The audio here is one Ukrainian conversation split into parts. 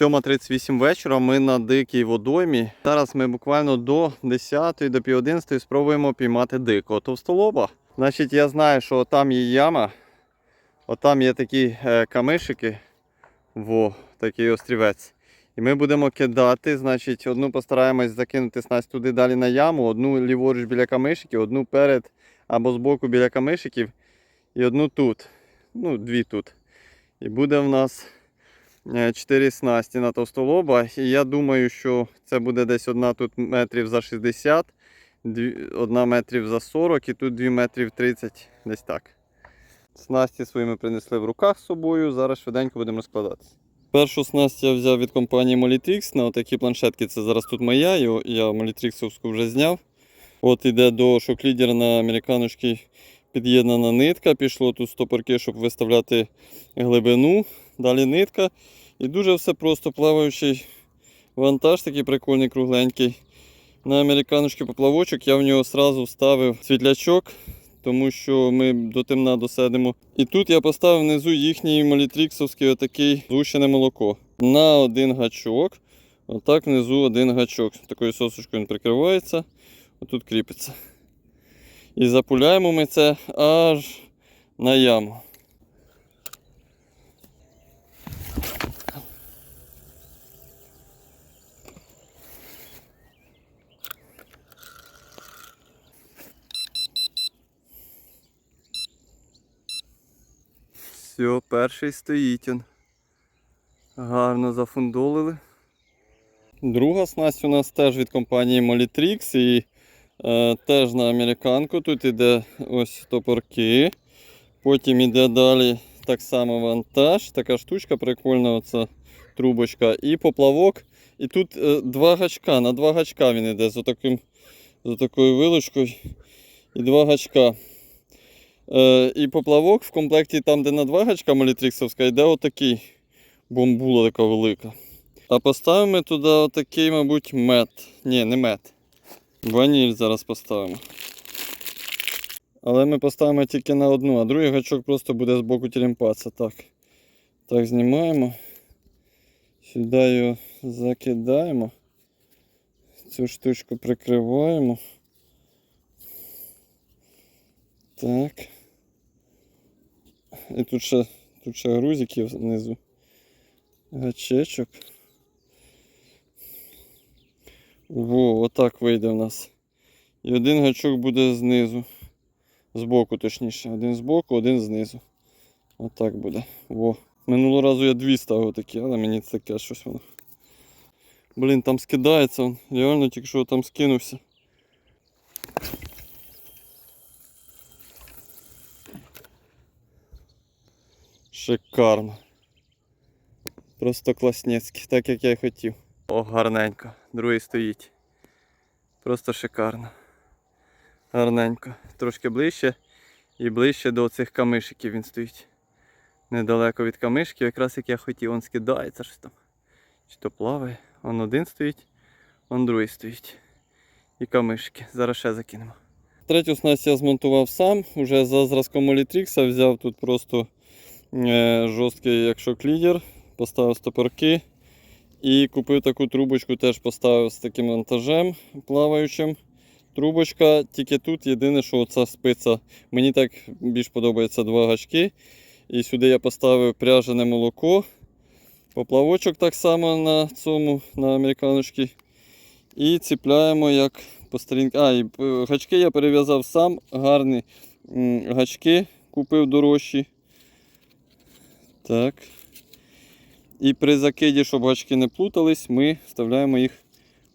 7.38 вечора ми на дикій водоймі. Зараз ми буквально до 10 до пів 11 спробуємо піймати дикого товстолоба. Значить, я знаю, що там є яма, отам є такі е, камишики, во, такий острівець. І ми будемо кидати, значить, одну постараємось закинути снасть туди далі на яму, одну ліворуч біля камишиків, одну перед або збоку біля камишиків і одну тут. Ну, дві тут. І буде в нас 4 снасті на товстолоба. І я думаю, що це буде десь одна тут метрів за 60, одна метрів за 40 і тут 2 метрів 30, десь так. Снасті свої ми принесли в руках з собою. Зараз швиденько будемо розкладатися. Першу снасть я взяв від компанії Molitrix на такі планшетки. Це зараз тут моя, я Molitrixовську вже зняв. От іде до шоклідера на американочки під'єднана нитка. Пішло тут стопорки, щоб виставляти глибину. Далі нитка. І дуже все просто плаваючий вантаж, такий прикольний, кругленький. На американочки поплавочок я в нього одразу вставив світлячок, тому що ми до темна досидимо. І тут я поставив внизу їхній молітріксовський отакий згущене молоко. На один гачок. Отак внизу один гачок. Такою сосочкою він прикривається. Отут кріпиться. І запуляємо ми це аж на яму. Все, перший стоїть він. Гарно зафундолили. Друга снасть у нас теж від компанії Molitrix і е, теж на американку. Тут іде ось топорки. Потім іде далі так само вантаж. Така штучка прикольна, оця трубочка. І поплавок. І тут е, два гачка. На два гачка він іде з, отаким, з такою вилочкою. І два гачка. Е, і поплавок в комплекті там, де на два гачка молітріксовська, йде отакий бомбула така велика. А поставимо туди отакий, мабуть, мед. Ні, не мед. Ваніль зараз поставимо. Але ми поставимо тільки на одну, а другий гачок просто буде з боку тілімпатися. Так. Так, знімаємо. Сюди його закидаємо. Цю штучку прикриваємо. Так. І тут ще, тут ще грузики внизу. Гачечок. Во, отак вийде в нас. І один гачок буде знизу. Збоку, точніше. Один збоку, один знизу. Отак буде. Во. Минулого разу я дві ставив такі, але мені це таке щось воно. Блін, там скидається. Реально тільки що там скинувся. Шикарно. Просто класнецький, так як я й хотів. О, гарненько. Другий стоїть. Просто шикарно. Гарненько. Трошки ближче і ближче до цих камишиків він стоїть. Недалеко від камишків, якраз як я хотів, він скидається щось там. Чи то плаває. Он один стоїть, он другий стоїть. І камишки. Зараз ще закинемо. Третю снасть я змонтував сам, уже за зразком Молітрікса взяв тут просто жорсткий як шоклідер, поставив стопорки і купив таку трубочку, теж поставив з таким монтажем плаваючим. Трубочка, тільки тут єдине, що оця спиця. Мені так більш подобається два гачки. І сюди я поставив пряжене молоко. Поплавочок так само на цьому, на американочці. І ціпляємо як по старінки. А, і е, гачки я перев'язав сам. Гарні гачки купив дорожчі. Так. І при закиді, щоб гачки не плутались, ми вставляємо їх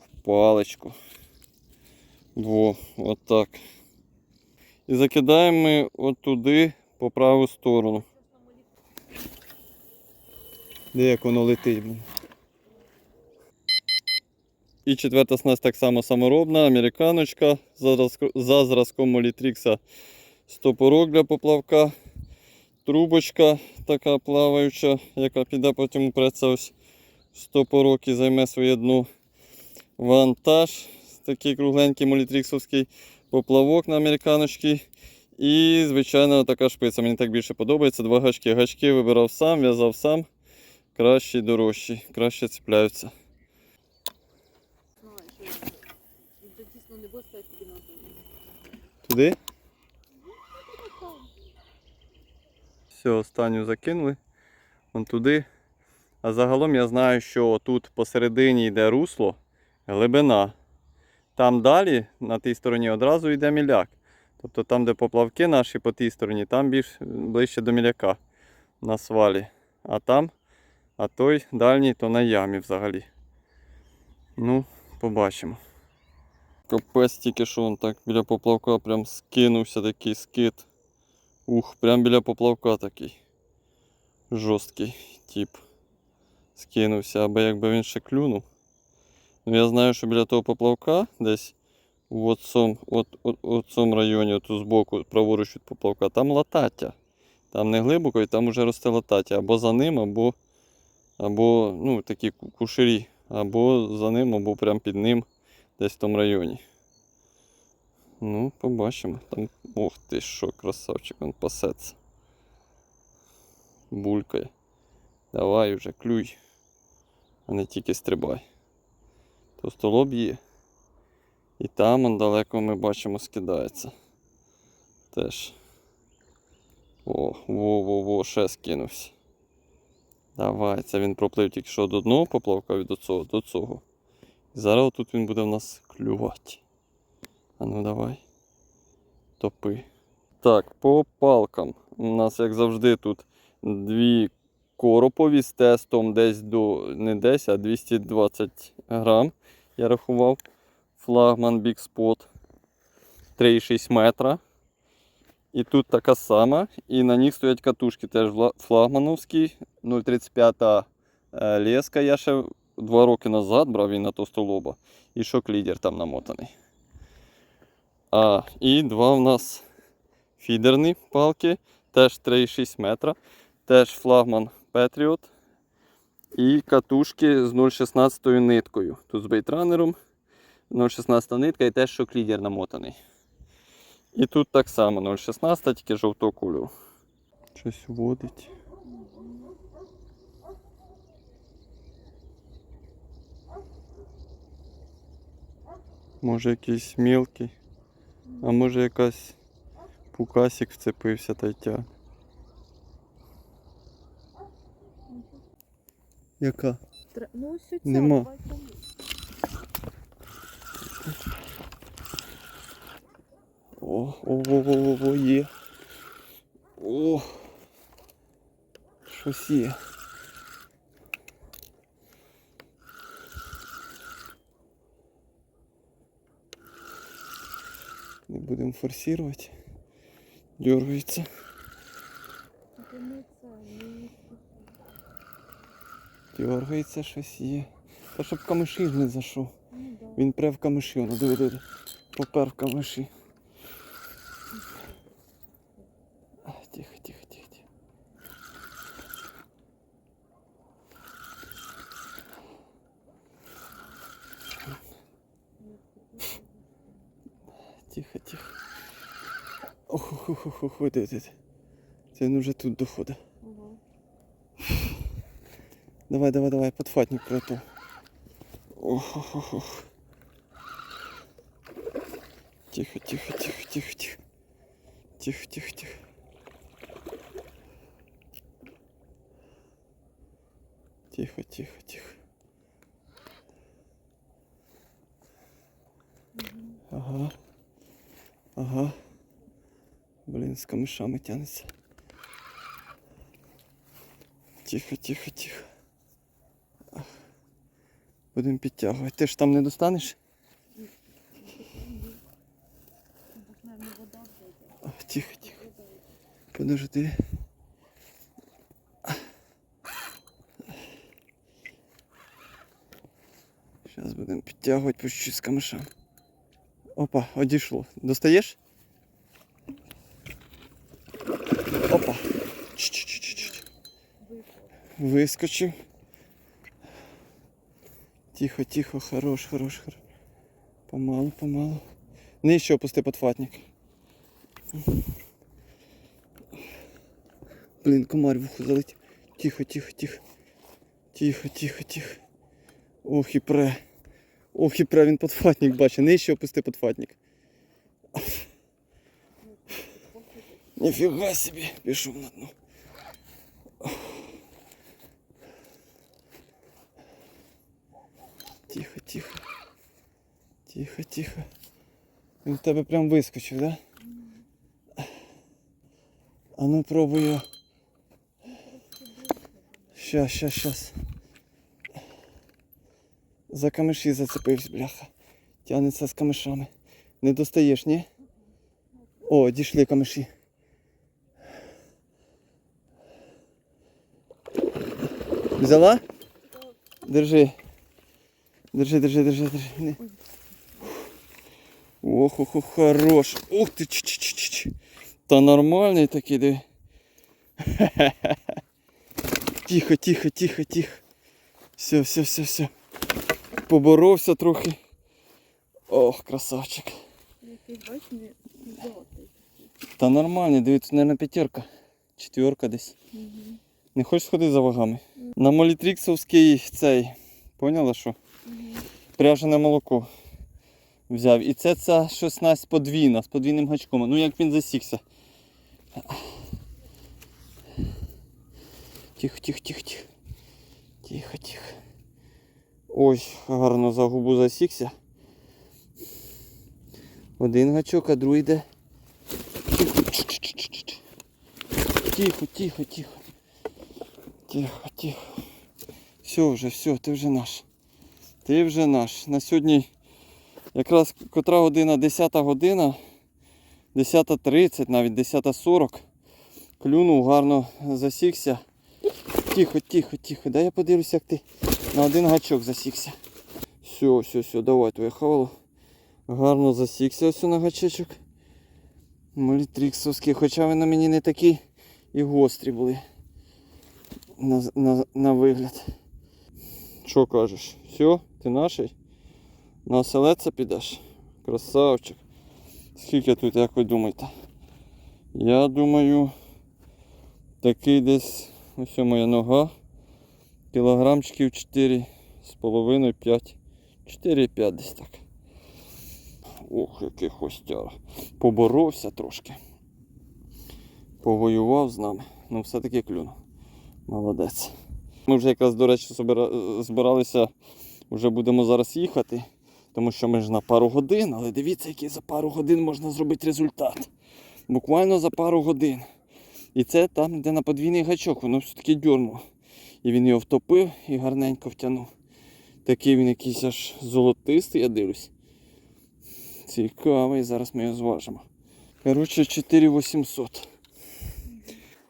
в паличку. Во, отак. І закидаємо ми от туди по праву сторону. Де як воно летить. І четверта снасть так само саморобна, американочка за зразком Молітрікса стопорок для поплавка, трубочка така плаваюча, яка піде потім упреться ось стопорок і займе своє дно. Вантаж, такий кругленький молітріксовський поплавок на американочці. І, звичайно, така шпиця. Мені так більше подобається. Два гачки. Гачки вибирав сам, в'язав сам. Кращі, дорожчі, краще цепляються. Знаю, що він то дійсно не буде стояти тобі на одному. Туди? Все, останню закинули. Вон туди. А загалом я знаю, що тут посередині йде русло, глибина. Там далі, на тій стороні, одразу йде міляк. Тобто там, де поплавки наші по тій стороні, там більш ближче до міляка на свалі. А там, а той дальній, то на ямі взагалі. Ну, побачимо. Капець тільки що он так біля поплавка прям скинувся такий скид. Ух, прям біля поплавка такий. Жорсткий тип. Скинувся, аби якби він ще клюнув. Ну я знаю, що біля того поплавка десь в цьому районі, от збоку, праворуч від поплавка, там латаття. Там не глибоко і там вже росте латаття. Або за ним, або, або ну, такі ку- кушарі. Або за ним, або прямо під ним десь в тому районі. Ну, побачимо. Там, ох ти що, красавчик, він пасеться. Булькає. Давай вже клюй, а не тільки стрибай. Товстолоб є. І там он далеко ми бачимо скидається. Теж. О, во-во-во, ще скинувся. Давай, це він проплив тільки що до одного поплавка від оцього до цього. І зараз тут він буде в нас клювати. А ну давай. Топи. Так, по палкам. У нас, як завжди, тут дві коропові з тестом десь до не десь, а 220 грам. Я рахував. Флагман Big Spot 3,6 метра. І тут така сама. І на них стоять катушки теж флагмановські. 0,35 е, леска. Я ще два роки назад брав він на товстолоба. І шок-лідер там намотаний. А, і два в нас фідерні палки. Теж 3,6 метра. Теж флагман Patriot. І катушки з 0,16 ниткою. Тут з бейтранером. 0,16 нитка і теж шок-лідер намотаний. І тут так само 0,16, тільки жовтого кольору. Щось водить. Може якийсь мілкий, а може якась пукасик вцепився та й тя. Яка? Ну, ось ця, Нема. там. О, о, о, о, о, о, є. О. Щось є. Не будемо форсувати. Дергається. Дергається щось є. Та щоб камиші не зайшов. Ну. Він прям в камиші, воно диви. Попер в камиші. Диви. Це він уже тут доходить. Ага. Давай, давай, давай, подфатник про то. Ох, ох, ох, ох. Тихо, тихо, тихо, тихо, тихо. Тихо, тихо, тихо. Тихо, тихо, тихо. Ага. Ага. Блін, з камишами тянеться. Тихо, тихо, тихо. Будемо підтягувати. Ти ж там не достанеш? Тихо, тихо. Подожди. Зараз будемо підтягувати по чуть з камишам. Опа, одійшло. Достаєш? Вискочив. Тихо, тихо, хорош, хорош, хорош. Помалу, помалу. Нижче опусти подфатник. Блін, комар в ухо залетів. Тихо, тихо, тихо. Тихо, тихо, тихо. Ох і пре. Ох і пре, він подфатник бачить. Нижче опусти подфатник. Ніфіга собі, пішов на дно. Тихо, тихо. Тихо, тихо. Він в тебе прям вискочив, да? А ну пробую. Щас, щас, щас. За камиші зацепився, бляха. Тягнеться з камишами. Не достаєш, ні? О, дійшли камиші. Взяла? Держи. Держи, держи, держи, держи. Ох, ох, ох, хорош. Ух ти, ч ч ч ч Та нормальний такий, диви. Тихо, тихо, тихо, тихо. Все, все, все, все. Поборовся трохи. Ох, красавчик. Та нормальний, дивіться, мабуть, п'ятерка. Четверка десь. Не хочеш сходити за вагами? На молітріксовський цей. Поняла що? Пряжене молоко взяв. І це ця 16 подвійна, з подвійним гачком. Ну як він засікся. Тихо, тихо, тихо, тихо. Тихо, тихо. Ой, гарно за губу засікся. Один гачок, а другий де. Тихо, тихо, тихо. Тихо, тихо. Все вже, все, ти вже наш. Ти вже наш. На сьогодні якраз котра година, 10 година, 10.30, навіть 10.40. Клюнув, гарно засікся. Тихо, тихо, тихо. Дай я подивлюся, як ти на один гачок засікся. Все, все, все, давай твоє хавало. Гарно засікся ось на гачечок. Молітріксовський, хоча вони на мені не такі і гострі були. На, на, на вигляд. Що кажеш? Все, ти наший? На оселедця підеш? Красавчик. Скільки тут, як ви думаєте? Я думаю, такий десь ось моя нога. Кілограмчиків 4 з половиною 5. 4,5 десь так. Ох, який хостяра. Поборовся трошки. Повоював з нами. Ну все-таки клюнув. Молодець. Ми вже якраз, до речі, збиралися, вже будемо зараз їхати, тому що ми ж на пару годин, але дивіться, який за пару годин можна зробити результат. Буквально за пару годин. І це там, де на подвійний гачок, воно все-таки дьорнуло. І він його втопив і гарненько втягнув. Такий він якийсь аж золотистий, я дивлюсь. Цікавий, зараз ми його зважимо. Коротше, 4800.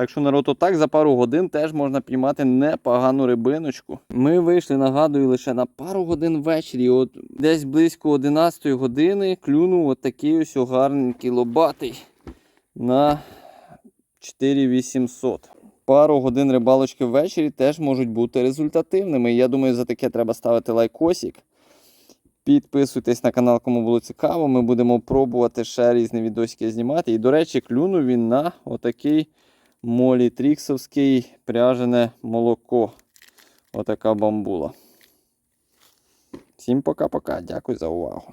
Так що народ, отак за пару годин теж можна піймати непогану рибиночку. Ми вийшли, нагадую, лише на пару годин ввечері. От десь близько 11 години клюнув от такий ось гарненький лобатий на 4800. Пару годин рибалочки ввечері теж можуть бути результативними. Я думаю, за таке треба ставити лайкосик. Підписуйтесь на канал, кому було цікаво. Ми будемо пробувати ще різні відосики знімати. І, до речі, клюнув він на отакий молітріксовський пряжене молоко. Отака бамбула. Всім пока-пока. Дякую за увагу.